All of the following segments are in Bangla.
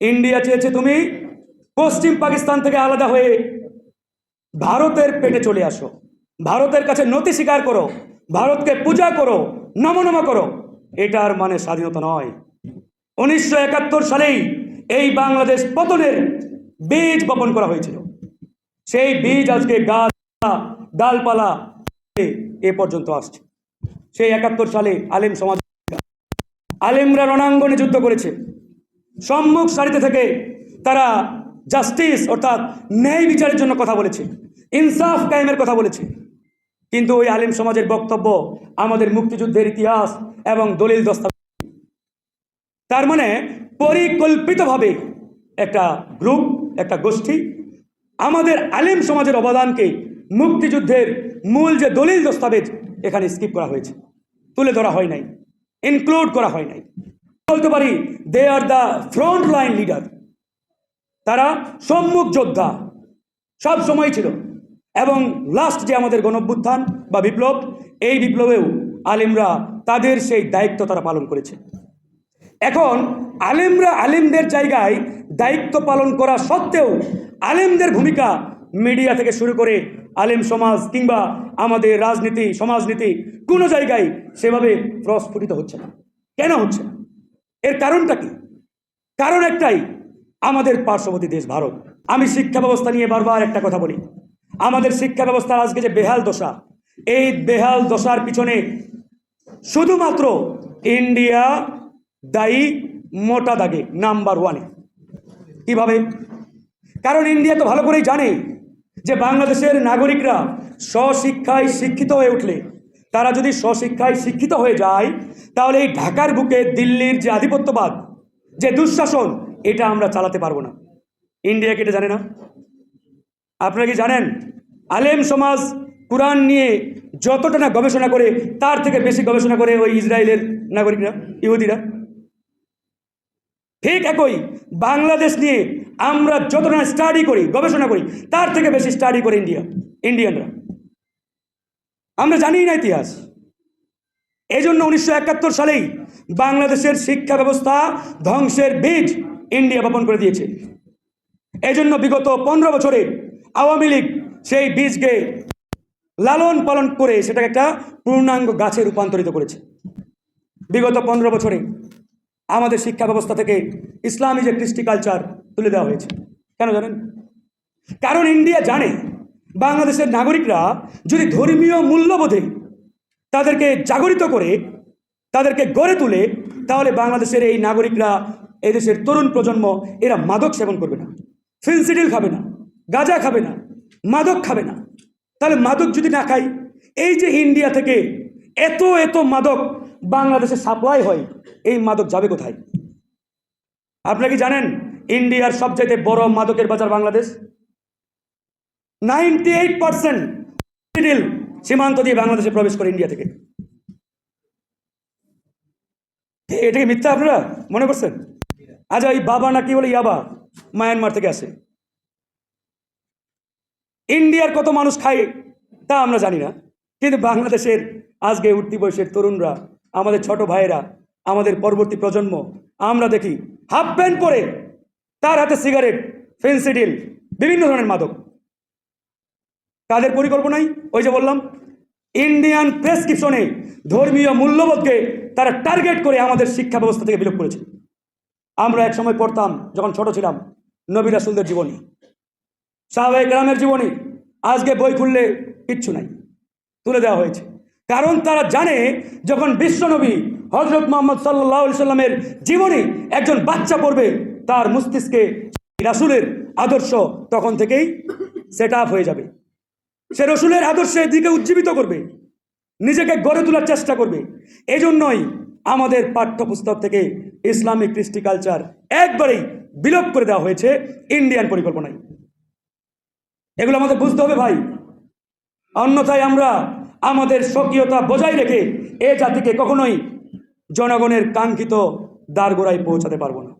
ইন্ডিয়া চেয়েছে তুমি, পশ্চিম পাকিস্তান থেকে আলাদা হয়ে ভারতের পেটে চলে আসো। ভারতের কাছে নতি স্বীকার করো, ভারতকে পূজা করো, নমনম করো। এটার মানে স্বাধীনতা নয়। উনিশশো একাত্তর সালেই এই বাংলাদেশ পতনের বীজ বপন করা হয়েছিল। সেই বীজ আজকে গাছ, ডালপালা এ পর্যন্ত আসছে। সেই একাত্তর সালে আলেম সমাজ, আলেমরা রণাঙ্গনে যুদ্ধ করেছে। সম্মুখ সারিতে থেকে তারা জাস্টিস অর্থাৎ ন্যায় বিচারের জন্য কথা বলেছে। ইনসাফ কায়েমের কথা বলেছে। কিন্তু ওই আলিম সমাজের বক্তব্য আমাদের মুক্তিযুদ্ধের ইতিহাস এবং দলিল দস্তা তার মানে পরিকল্পিতভাবে একটা গ্রুপ, একটা গোষ্ঠী আমাদের আলিম সমাজের অবদানকে মুক্তিযুদ্ধের মূল যে দলিল দস্তাবেজ এখানে স্কিপ করা হয়েছে। তুলে ধরা হয় নাই। ইনক্লুড করা হয় নাই। বলতে পারি they are the front line leader তারা সম্মুখ যোদ্ধা। সব সময় ছিল। এবং লাস্ট যে আমাদের গণভ্যুত্থান বা বিপ্লব, এই বিপ্লবেও আলিমরা তাদের সেই দায়িত্ব তারা পালন করেছে। এখন আলেমরা আলেমদের জায়গায় দায়িত্ব পালন করা সত্ত্বেও আলেমদের ভূমিকা মিডিয়া থেকে শুরু করে আলেম সমাজ কিংবা আমাদের রাজনীতি, সমাজনীতি কোনো জায়গায় সেভাবে প্রস্ফুটিত হচ্ছে না। কেন হচ্ছে না? এর কারণটা কি? কারণ একটাই, আমাদের পার্শ্ববর্তী দেশ ভারত। আমি শিক্ষা ব্যবস্থা নিয়ে বারবার একটা কথা বলি। আমাদের শিক্ষা ব্যবস্থার আজকে যে বেহাল দশা, এই বেহাল দশার পিছনে শুধুমাত্র ইন্ডিয়া দায়ী মোটা দাগে, নাম্বার ওয়ানে। কীভাবে? কারণ ইন্ডিয়া তো ভালো করেই জানে যে বাংলাদেশের নাগরিকরা স্বশিক্ষায় শিক্ষিত হয়ে উঠলে তারা যদি স্বশিক্ষায় শিক্ষিত হয়ে যায়, তাহলে এই ঢাকার বুকে দিল্লির যে আধিপত্যবাদ, যে দুঃশাসন, এটা আমরা চালাতে পারব না। ইন্ডিয়া কেটে জানে না? আপনারা কি জানেন? আলেম সমাজ কোরআন নিয়ে যতটা না গবেষণা করে, তার থেকে বেশি গবেষণা করে ওই ইসরায়েলের নাগরিকরা, ইহুদিরা। ঠিক একই, বাংলাদেশ নিয়ে আমরা যতটা স্টাডি করি, গবেষণা করি, তার থেকে বেশি স্টাডি করে ইন্ডিয়া, ইন্ডিয়ানরা। আমরা জানি না ইতিহাস। এই জন্য উনিশশো একাত্তর সালেই বাংলাদেশের শিক্ষা ব্যবস্থা ধ্বংসের বীজ ইন্ডিয়া বপন করে দিয়েছে। এই জন্য বিগত পনেরো বছরে আওয়ামী লীগ সেই বীজকে লালন পালন করে সেটাকে একটা পূর্ণাঙ্গ গাছে রূপান্তরিত করেছে। বিগত পনেরো বছরে আমাদের শিক্ষা ব্যবস্থা থেকে ইসলামী যে কৃষ্টি কালচার তুলে দেওয়া হয়েছে, কেন জানেন? কারণ ইন্ডিয়া জানে বাংলাদেশের নাগরিকরা যদি ধর্মীয় মূল্যবোধে তাদেরকে জাগরিত করে, তাদেরকে গড়ে তুলে, তাহলে বাংলাদেশের এই নাগরিকরা এদেশের তরুণ প্রজন্ম, এরা মাদক সেবন করবে না। ফিনসিডিল খাবে না, গাঁজা খাবে না, মাদক খাবে না। তাহলে মাদক যদি না খাই এই যে ইন্ডিয়া থেকে এত এত মাদক বাংলাদেশে সাপ্লাই হয়, এই মাদক যাবে কোথায়? আপনারা কি জানেন ইন্ডিয়ার সবচাইতে বড় মাদকের বাজার বাংলাদেশ? নাইনটি এইট পার্সেন্ট সীমান্ত দিয়ে বাংলাদেশে প্রবেশ করে ইন্ডিয়া থেকে। এটা কি মিথ্যা আপনারা? মনে করছেন? আচ্ছা ওই বাবা না কি বলে ইয়াবা? মায়ানমার থেকে আসে। ইন্ডিয়ার কত মানুষ খায়, তা আমরা জানি না। কিন্তু বাংলাদেশের আজকে উঠতি বয়সের তরুণরা, আমাদের ছোট ভাইয়েরা, আমাদের পরবর্তী প্রজন্ম, আমরা দেখি হাফ প্যান্ট পরে তার হাতে সিগারেট ফেন্সিডিল বিভিন্ন ধরনের মাদক। তাদের পরিকল্পনাই ওই যে বললাম ইন্ডিয়ান প্রেসক্রিপশনে ধর্মীয় মূল্যবোধকে তারা টার্গেট করে আমাদের শিক্ষা ব্যবস্থা থেকে বিলোপ করেছে। আমরা এক সময় পড়তাম, যখন ছোট ছিলাম, নবী রাসুলদের জীবনী সাহাবাই গ্রামের জীবনী। আজকে বই খুললে কিচ্ছু নাই, তুলে দেওয়া হয়েছে। কারণ তারা জানে, যখন বিশ্বনবী হজরত মোহাম্মদ সাল্লাহ সাল্লামের জীবনী একজন বাচ্চা পড়বে, তার মস্তিষ্কে রাসুলের আদর্শ তখন থেকেই সেট আপ হয়ে যাবে। সে রসুলের আদর্শের দিকে উজ্জীবিত করবে, নিজেকে গড়ে তোলার চেষ্টা করবে। এই জন্যই আমাদের পাঠ্যপুস্তক থেকে ইসলামিক কৃষ্টি কালচার একবারেই বিলোপ করে দেওয়া হয়েছে ইন্ডিয়ান পরিকল্পনায়। এগুলো আমাদের বুঝতে হবে ভাই। অন্যথায় আমরা আমাদের স্বকীয়তা বজায় রেখে এ জাতিকে কখনোই জনগণের কাঙ্ক্ষিত দ্বারগোড়ায় পৌঁছাতে পারব না।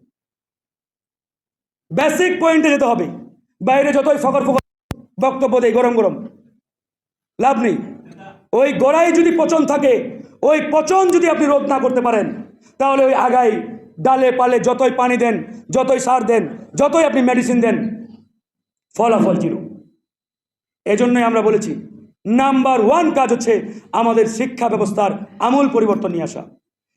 বেসিক পয়েন্টে যেতে হবে। বাইরে যতই ফকর ফকর বক্তব্য দেয় গরম গরম। লাভ নেই। ওই গোড়ায় যদি পচন থাকে, ওই পচন যদি আপনি রোধ না করতে পারেন, তাহলে ওই আগায় ডালে পালে যতই পানি দেন, যতই সার দেন, যতই আপনি মেডিসিন দেন, ফলাফল জিরো। এজন্যই আমরা বলেছি নাম্বার ওয়ান কাজ হচ্ছে আমাদের শিক্ষা ব্যবস্থার আমূল পরিবর্তন নিয়ে আসা।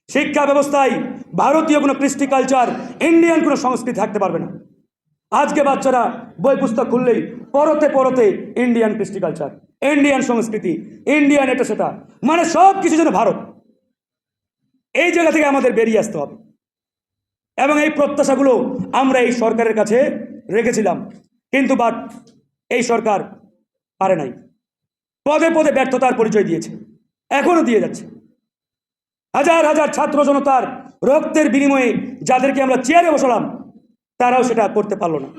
শিক্ষা ব্যবস্থায় ভারতীয় কোনো কৃষ্টি কালচার ইন্ডিয়ান কোনো সংস্কৃতি থাকতে পারবে না। আজকে বাচ্চারা বই পুস্তক খুললেই পরতে পরতে ইন্ডিয়ান কৃষ্টি কালচার ইন্ডিয়ান সংস্কৃতি ইন্ডিয়ান এটা সেটা মানে সব কিছু যেন ভারত। এই জায়গা থেকে আমাদের বেরিয়ে আসতে হবে। এবং এই প্রত্যাশাগুলো আমরা এই সরকারের কাছে রেখেছিলাম, কিন্তু বাট এই সরকার পারে নাই। পদে পদে ব্যর্থতার পরিচয় দিয়েছে, এখনও দিয়ে যাচ্ছে। হাজার হাজার ছাত্র জনতার রক্তের বিনিময়ে যাদেরকে আমরা চেয়ারে বসালাম তারাও সেটা করতে পারল না।